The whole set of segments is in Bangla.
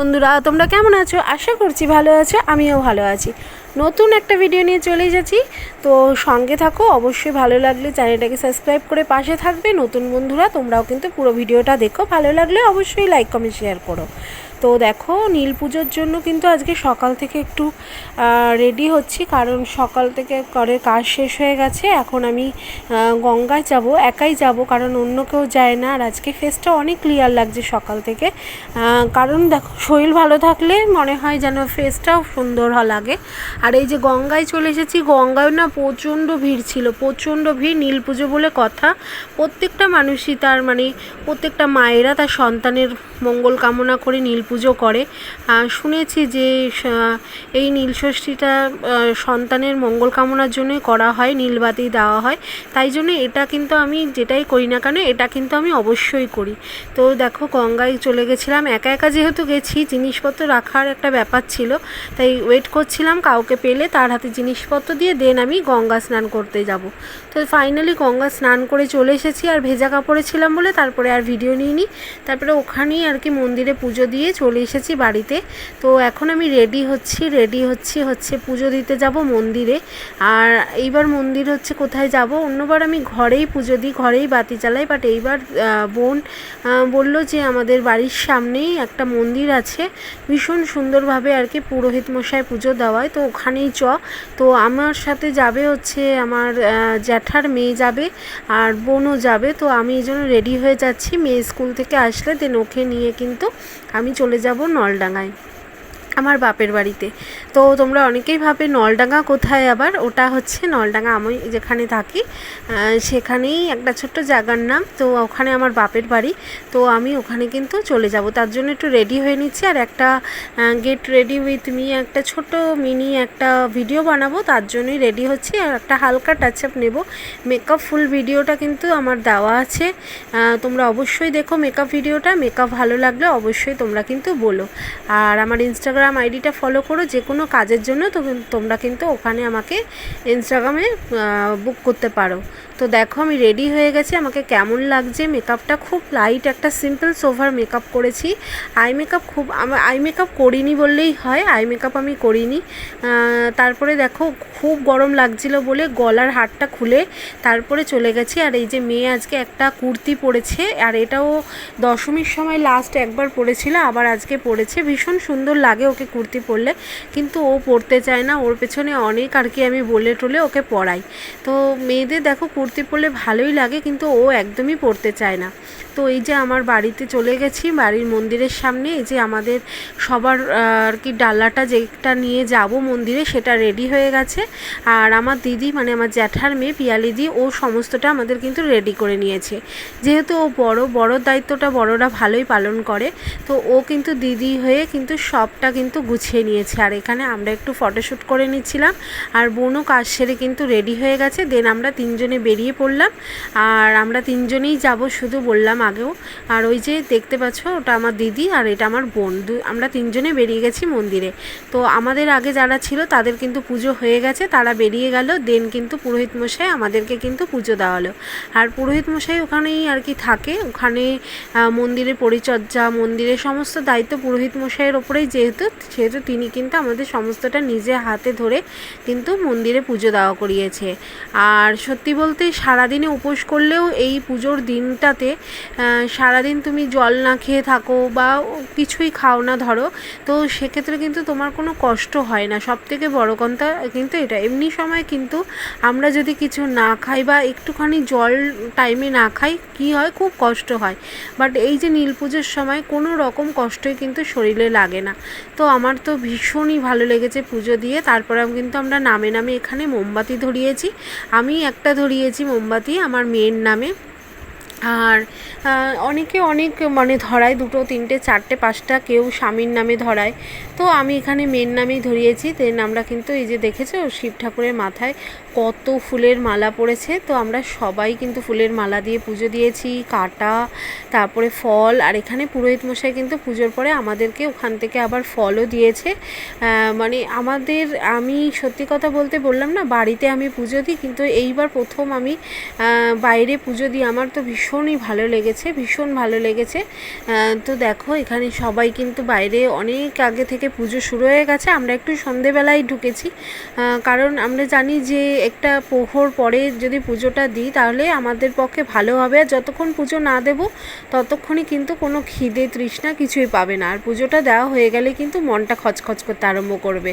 বন্ধুরা, তোমরা কেমন আছো? আশা করছি ভালো আছো, আমিও ভালো আছি। নতুন একটা ভিডিও নিয়ে চলে যাচ্ছি তো সঙ্গে থাকো, অবশ্যই ভালো লাগলে চ্যানেলটাকে সাবস্ক্রাইব করে পাশে থাকবে। নতুন বন্ধুরা, তোমরাও কিন্তু পুরো ভিডিওটা দেখো। ভালো লাগলে অবশ্যই লাইক কমেন্ট শেয়ার করো। তো দেখো, নীল পুজোর জন্য কিন্তু আজকে সকাল থেকে একটু রেডি হচ্ছি। কারণ সকাল থেকে ঘরের কাজ শেষ হয়ে গেছে। এখন আমি গঙ্গায় যাব, একাই যাব, কারণ অন্য কেউ যায় না। আর আজকে ফেসটা অনেক ক্লিয়ার লাগছে সকাল থেকে। কারণ দেখো, শরীর ভালো থাকলে মনে হয় যেন ফেসটাও সুন্দর লাগে। আর এই যে গঙ্গায় চলে এসেছি, গঙ্গায় না প্রচণ্ড ভিড় ছিল। প্রচণ্ড ভিড়, নীল পুজো বলে কথা। প্রত্যেকটা মানুষই তার মানে প্রত্যেকটা মায়েরা তার সন্তানের মঙ্গল কামনা করে নীল পুজো করে। শুনেছি যে এই নীল ষষ্ঠীটা সন্তানের মঙ্গল কামনার জন্যই করা হয়, নীলবাতি দেওয়া হয়। তাই জন্য এটা কিন্তু আমি যেটাই করি না কেন, এটা কিন্তু আমি অবশ্যই করি। তো দেখো, গঙ্গায় চলে গেছিলাম। একা একা যেহেতু গেছি, জিনিসপত্র রাখার একটা ব্যাপার ছিল। তাই ওয়েট করছিলাম, কাউকে পেলে তার হাতে জিনিসপত্র দিয়ে দেন আমি গঙ্গা স্নান করতে যাব। তো ফাইনালি গঙ্গা স্নান করে চলে এসেছি। আর ভেজা কাপড়ে ছিলাম বলে তারপরে আর ভিডিও নিইনি। তারপরে ওখানেই আর কি মন্দিরে পুজো দিয়ে চলে এসেছি বাড়িতে। তো এখন আমি রেডি হচ্ছি রেডি হচ্ছি হচ্ছে পুজো দিতে যাব মন্দিরে। আর এইবার মন্দির হচ্ছে কোথায় যাব? অন্যবার আমি ঘরেই পুজো দিই, ঘরেই বাতি জ্বালাই। বাট এইবার বোন বলল যে আমাদের বাড়ির সামনেই একটা মন্দির আছে। ভীষণ সুন্দরভাবে আর কি পুরোহিত মশাই পুজো দেওয়ায়। তো ওখানেই চ। তো আমার সাথে যাবে হচ্ছে আমার জ্যাঠার মেয়ে যাবে আর বোনও যাবে। তো আমি এই জন্য রেডি হয়ে যাচ্ছি। মেয়ে স্কুল থেকে আসলে দেন ওকে নিয়ে কিন্তু আমি চলে যাব নলডাঙ্গায়। আমার বাপের বাড়িতে। তো তোমরা অনেকেই ভাবে নলডাঙ্গা কোথায় আবার? ওটা হচ্ছে নলডাঙ্গা। আমি যেখানে থাকি সেখানেই একটা ছোট্ট জায়গার নাম। তো ওখানে আমার বাপের বাড়ি। তো আমি ওখানে কিন্তু চলে যাব। তার জন্য একটু রেডি হয়ে নিচ্ছি। আর একটা গেট রেডি উইথ মি একটা ছোট মিনি একটা ভিডিও বানাবো। তার জন্যই রেডি হচ্ছি। আর একটা হালকা টাচ আপ নেব। মেকআপ ফুল ভিডিওটা কিন্তু আমার দেওয়া আছে। তোমরা অবশ্যই দেখো মেকআপ ভিডিওটা মেকআপ ভালো লাগলে অবশ্যই তোমরা কিন্তু বলো। আর আমার ইনস্টাগ্রাম আইডিটা ফলো করো, যে কোনো কাজের জন্য তোমরা কিন্তু ওখানে আমাকে ইনস্টাগ্রামে বুক করতে পারো। তো দেখো আমি রেডি হয়ে গেছি, আমাকে কেমন লাগছে মেকআপটা খুব লাইট একটা সিম্পল সোভার মেকআপ করেছি। আই মেকআপ খুব আই মেকআপ করিনি বললেই হয় আই মেকআপ আমি করিনি। তারপরে দেখো খুব গরম লাগছিল বলে গলার হারটা খুলে তারপরে চলে গেছি। আর এই যে মেয়ে আজকে একটা কুর্তি পরেছে, আর এটাও দশমীর সময় লাস্ট একবার পরেছিল, আবার আজকে পরেছে। ভীষণ সুন্দর লাগে ওকে কুর্তি পরলে, কিন্তু ও পরতে চায় না। ওর পেছনে অনেক আর কি আমি বলে টলে ওকে পরাই। তো মেয়েদের দেখো কুর্তি পরলে ভালোই লাগে, কিন্তু ও একদমই পরতে চায় না। তো এই যে আমার বাড়িতে চলে গেছি, বাড়ির মন্দিরের সামনে, এই যে আমাদের সবার আর কি ডালাটা যেটা নিয়ে যাব মন্দিরে সেটা রেডি হয়ে গেছে। আর আমার দিদি মানে আমার জ্যাঠার মেয়ে পিয়ালিদি, ও সমস্তটা আমাদের কিন্তু রেডি করে নিয়েছে। যেহেতু ও বড় বড় দায়িত্বটা বড়রা ভালোই পালন করে, তো ও কিন্তু দিদি হয়ে কিন্তু সবটা কিন্তু গুছিয়ে নিয়েছে। আর এখানে আমরা একটু ফটোশ্যুট করে নিচ্ছিলাম, আর বোনও কাজ সেরে কিন্তু রেডি হয়ে গেছে। দেন আমরা তিনজনে বেরিয়ে পড়লাম, আর আমরা তিনজনেই যাব শুধু বললাম আগেও। আর ওই যে দেখতে পাচ্ছ, ওটা আমার দিদি আর এটা আমার বোন। আমরা তিনজনে বেরিয়ে গেছি মন্দিরে। তো আমাদের আগে যারা ছিল, তাদের কিন্তু পুজো হয়ে গেছে, তারা বেরিয়ে গেল। দেন কিন্তু পুরোহিত মশাই আমাদেরকে কিন্তু পুজো দেওয়ালো। আর পুরোহিত মশাই ওখানেই আর কি থাকে। ওখানে মন্দিরের পরিচর্যা, মন্দিরের সমস্ত দায়িত্ব পুরোহিত মশাইয়ের ওপরেই যেহেতু, সেহেতু তিনি কিন্তু আমাদের সমস্তটা নিজে হাতে ধরে কিন্তু মন্দিরে পুজো দেওয়া করিয়েছে। আর সত্যি বলতে সারাদিনে উপোস করলেও এই পুজোর দিনটাতে সারাদিন তুমি জল না খেয়ে থাকো বা কিছুই খাও না, ধরো, তো সেক্ষেত্রে কিন্তু তোমার কোনো কষ্ট হয় না। সব থেকে বড় কথা কিন্তু এটা। এমনি সময় কিন্তু আমরা যদি কিছু না খাই বা একটুখানি জল টাইমে না খাই, কি হয়? খুব কষ্ট হয়। বাট এই যে নীল পুজোর সময় কোনো রকম কষ্টই কিন্তু শরীরে লাগে না। তো আমার তো ভীষণই ভালো লেগেছে পুজো দিয়ে। তারপরে কিন্তু আমরা নামে নামে এখানে মোমবাতি ধরিয়েছি। আমি একটা ধরিয়েছি মোমবাতি আমার মেয়ের নামে। আর অনেকে অনেক মানে ধরায় দুটো, তিনটে, চারটে, পাঁচটা কেউ স্বামীর নামে ধরায়। তো আমি এখানে মেয়ের নামেই ধরিয়েছি। দেন আমরা কিন্তু এই যে দেখেছ শিব ঠাকুরের মাথায় কত ফুলের মালা পড়েছে। তো আমরা সবাই কিন্তু ফুলের মালা দিয়ে পুজো দিয়েছি, কাটা, তারপরে ফল। আর এখানে পুরোহিত মশাই কিন্তু পুজোর পরে আমাদেরকে ওখান থেকে আবার ফলও দিয়েছে। মানে আমাদের, আমি সত্যি কথা বলতে বললাম না, বাড়িতে আমি পুজো দিই, কিন্তু এইবার প্রথম আমি বাইরে পুজো দিই। আমার তো ভীষণ ভীষণই ভালো লেগেছে, ভীষণ ভালো লেগেছে। তো দেখো, এখানে সবাই কিন্তু বাইরে অনেক আগে থেকে পুজো শুরু হয়ে গেছে, আমরা একটু সন্ধেবেলায় ঢুকেছি। কারণ আমরা জানি যে একটা প্রহর পরে যদি পুজোটা দিই, তাহলে আমাদের পক্ষে ভালো হবে। আর যতক্ষণ পুজো না দেব, ততক্ষণই কিন্তু কোনো খিদে তৃষ্ণা কিছুই পাবে না। আর পুজোটা দেওয়া হয়ে গেলে কিন্তু মনটা খচখচ করতে আরম্ভ করবে।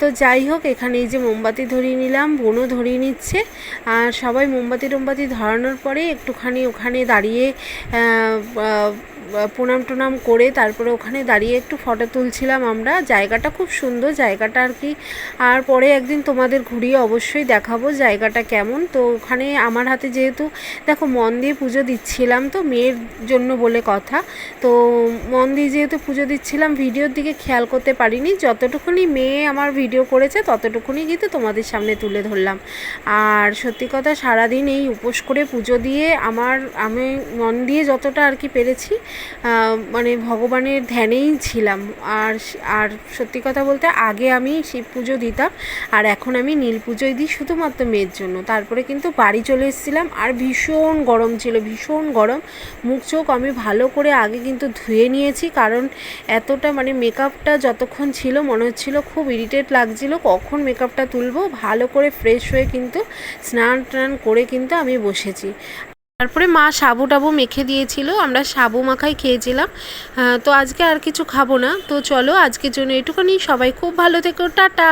তো যাই হোক, এখানে এই যে মোমবাতি ধরিয়ে নিলাম, বোনও ধরিয়ে নিচ্ছে। আর সবাই মোমবাতি টোমবাতি ধরানোর পরে একটুখানি ওখানে দাঁড়িয়ে প্রণাম টনাম করে তারপরে ওখানে দাঁড়িয়ে একটু ফটো তুলছিলাম আমরা। জায়গাটা খুব সুন্দর, জায়গাটা আর কি। আর পরে একদিন তোমাদের ঘুরিয়ে অবশ্যই দেখাবো জায়গাটা কেমন। তো ওখানে আমার হাতে যেহেতু, দেখো, মন দিয়ে পুজো দিচ্ছিলাম তো, মেয়ের জন্য বলে কথা। তো মন দিয়ে যেহেতু পুজো দিচ্ছিলাম, ভিডিওর দিকে খেয়াল করতে পারিনি। যতটুকুনি মেয়ে আমার ভিডিও করেছে, ততটুকুনি কিন্তু তোমাদের সামনে তুলে ধরলাম। আর সত্যি কথা, সারাদিন এই উপোস করে পুজো দিয়ে আমার, আমি মন দিয়ে যতটা আর কি পেরেছি মানে ভগবানের ধ্যানেই ছিলাম। আর আর সত্যি কথা বলতে আগে আমি শিব পুজো দিতাম, আর এখন আমি নীল পুজোই দিই শুধুমাত্র মেয়ের জন্য। তারপরে কিন্তু বাড়ি চলে এসেছিলাম, আর ভীষণ গরম ছিল, ভীষণ গরম। মুখ চোখ আমি ভালো করে আগে কিন্তু ধুয়ে নিয়েছি, কারণ এতটা মানে মেকআপটা যতক্ষণ ছিল মনে হচ্ছিল খুব ইরিটেট লাগছিল, কখন মেকআপটা তুলবো? ভালো করে ফ্রেশ হয়ে কিন্তু স্নান টান করে কিন্তু আমি বসেছি। তারপরে মা সাবু টাবু মেখে দিয়েছিল, আমরা সাবু মাখাই খেয়েছিলাম। তো আজকে আর কিছু খাব না। তো চলো আজকের জন্য এটুখানি। সবাই খুব ভালো থেকো। টাটা!